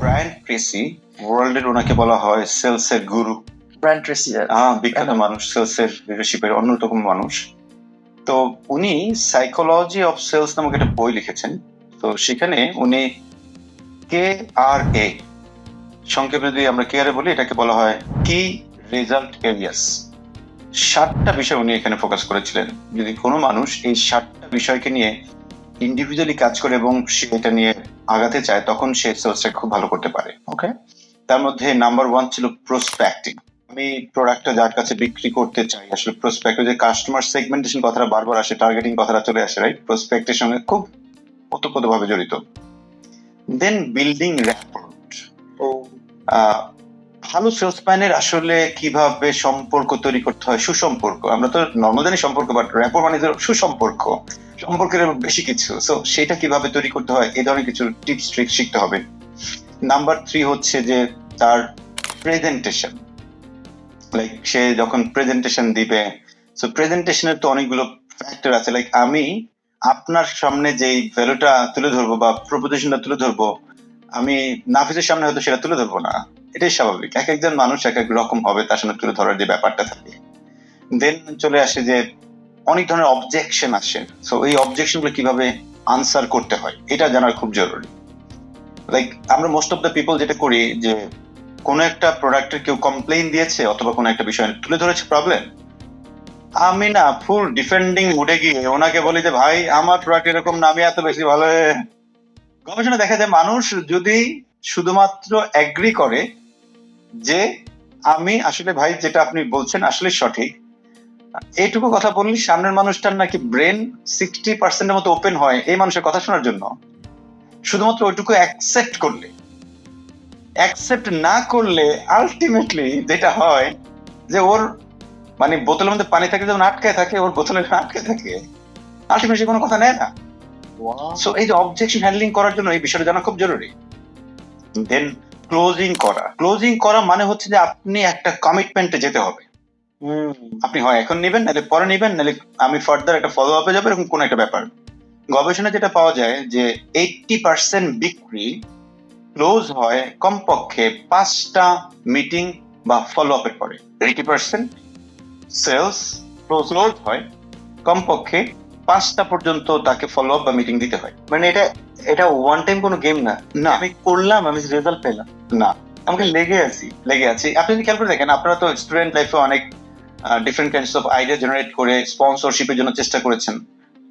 Brian Tracey ওয়ার্ল্ডের ওনাকে বলা হয় সেলসের গুরু। ব্র্যান্ড ট্রেসি আহ, বিখ্যাত মানুষ সেলসের লিডারশিপের অন্যতম মানুষ। তো উনি সাইকোলজি অফ সেলস নামক একটা বই লিখেছেন। তো সেখানে উনি কে আর এ সংক্ষেপে যদি আমরা কে আর বলি এটাকে বলা হয় কি রেজাল্ট এরিয়াস ষাটটা বিষয় উনি এখানে ফোকাস করেছিলেন। যদি কোনো মানুষ এই ষাটটা বিষয়কে নিয়ে ইন্ডিভিজুয়ালি কাজ করে এবং সে এটা নিয়ে আগাতে চায় তখন সে সেলসটা খুব ভালো করতে পারে ওকে তার মধ্যে নাম্বার ওয়ান ছিল প্রসপ্যাক্টিং আমি প্রোডাক্টটা যার কাছে বিক্রি করতে চাই আসলে প্রসপেক্টিভ যে কাস্টমার সেগমেন্টেশন কথাটা বারবার আসে টার্গেটিং কথাটা চলে আসে রাইট প্রসপেক্টের সঙ্গে খুব ওতপ্রোতভাবে জড়িত। দেন বিল্ডিং র্যাপোর্ট ও। ভালো সেলসম্যানের আসলে কীভাবে সম্পর্ক তৈরি করতে হয়? সুসম্পর্ক। আমরা তো নর্মাল জানি সম্পর্ক বাট র্যাপোর মানে সুসম্পর্ক। সম্পর্কের বেশি কিছু। সো সেটা কীভাবে তৈরি করতে হয়? এই ধরনের কিছু টিপস ট্রিক শিখতে হবে। নাম্বার থ্রি হচ্ছে যে তার প্রেজেন্টেশন লাইক সে যখন প্রেজেন্টেশন দিবে সো প্রেজেন্টেশনের তো অনেকগুলো ফ্যাক্টর আছে। লাইক আমি আপনার সামনে যেই ভ্যালুটা তুলে ধরবো বা প্রপোজিশনটা তুলে ধরবো, আমি নাফিসের সামনে হয়তো সেটা তুলে ধরবো না। এটাই স্বাভাবিক। এক একজন মানুষ এক এক রকম হবে, তার সামনে তুলে ধরার যে ব্যাপারটা থাকে। দেন চলে আসে যে অনেক ধরনের অবজেকশন আসে। সো এই অবজেকশনগুলো কীভাবে আনসার করতে হয়, এটা জানার খুব জরুরি। লাইক আমরা মোস্ট অফ দ্য পিপল যেটা করি যে, কোনো একটা প্রোডাক্টের কেউ কমপ্লেইন দিয়েছে অথবা কোনো একটা বিষয় তুলে ধরেছে প্রবলেম আমি না ফুল ডিফেন্ডিং উঠে গিয়ে ওনাকে বলি যে, ভাই, আমার প্রোডাক্ট এরকম না, আমি এত বেশি ভালো গবেষণা দেখা যায় মানুষ যদি শুধুমাত্র এগ্রি করে যে আমি আসলে ভাই যেটা আপনি বলছেন আসলে সঠিক। এইটুকু কথা বললি সামনের মানুষটার নাকি ব্রেন সিক্সটি পার্সেন্টের মতো ওপেন হয় এই মানুষের কথা শোনার জন্য। শুধুমাত্র ওইটুকু অ্যাকসেপ্ট করলে। অ্যাকসেপ্ট না করলে আলটিমেটলি যেটা হয় যে ওর মানে বোতলের মধ্যে পানি থাকে যেমন আটকায় থাকে ওর বোতলে আটকে থাকে আলটিমেটলি কোনো কথা নেয় না। সো এই যে অবজেকশন হ্যান্ডলিং করার জন্য এই বিষয়টা জানা খুব জরুরি। দেন ক্লোজিং করা। ক্লোজিং করা মানে হচ্ছে যে আপনি একটা কমিটমেন্টে যেতে হবে। আপনি হয় এখন নেবেন নাহলে পরে নেবেন নাহলে আমি ফার্দার একটা ফলো আপে যাব এরকম কোন একটা ব্যাপার। গবেষণা যেটা পাওয়া যায় যে এইটটি পার্সেন্ট বিক্রি ক্লোজ হয় কমপক্ষে পাঁচটা মিটিং বা ফলো আপের পরে। এইটি পার্সেন্ট সেলস ক্লোজ হয় কমপক্ষে পাঁচটা পর্যন্ত তাকে ফলো আপ বা মিটিং দিতে হয়। মানে এটা এটা ওয়ান টাইম কোনো গেম না। না। আমি করলাম আমি রেজাল্ট পেলাম। না। আমাকে লেগে আছি লেগে আছি। আপনি যদি খেয়াল করে দেখেন আপনারা তো স্টুডেন্ট লাইফে অনেক different kinds of idea generate করে স্পন্সরশিপের জন্য চেষ্টা করেছেন।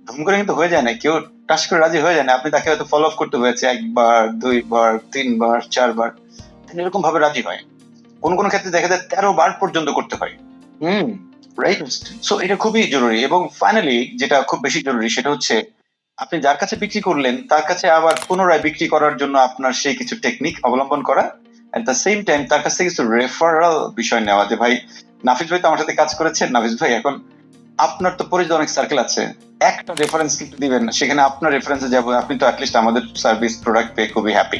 ধুম করে কিন্তু হয়ে যায় না কেউ টাচ করে রাজি হয়ে যায় না। আপনি তাকে হয়তো ফলো আপ করতে হয়েছে একবার দুইবার তিনবার চারবার। তিনি এরকম ভাবে রাজি হয়। কোন কোন ক্ষেত্রে দেখা যায় তেরো বার পর্যন্ত করতে হয়। হুম। রাইট সো এটা খুবই জরুরি। এবং ফাইনালি যেটা খুব বেশি জরুরি সেটা হচ্ছে আপনি যার কাছে বিক্রি করলেন, তার কাছে আবার পুনরায় বিক্রি করার জন্য আপনার সেই কিছু টেকনিক অবলম্বন করা। এট দ্য সেম টাইম তার কাছ থেকে কিছু রেফারাল বিষয় নেওয়া যে, ভাই, নাফিস ভাই তো আমার সাথে কাজ করেছেন। নাফিস ভাই, এখন আপনার তো পরিচিত অনেক সার্কেল আছে। একটা রেফারেন্স কিন্তু দিবেন না। সেখানে আপনার রেফারেন্সে যাব। আপনি তো অ্যাটলিস্ট আমাদের সার্ভিস প্রোডাক্ট পেয়ে খুবই হ্যাপি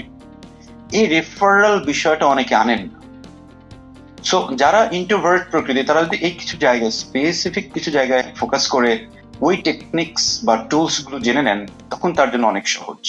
এই রেফারাল বিষয়টা অনেকে আনেন সো যারা ইন্ট্রোভার্ট প্রকৃতি, তারা যদি এই কিছু জায়গায় স্পেসিফিক কিছু জায়গায় ফোকাস করে ওই টেকনিক্স বা টুলসগুলো জেনে নেন তখন তার জন্য অনেক সহজ।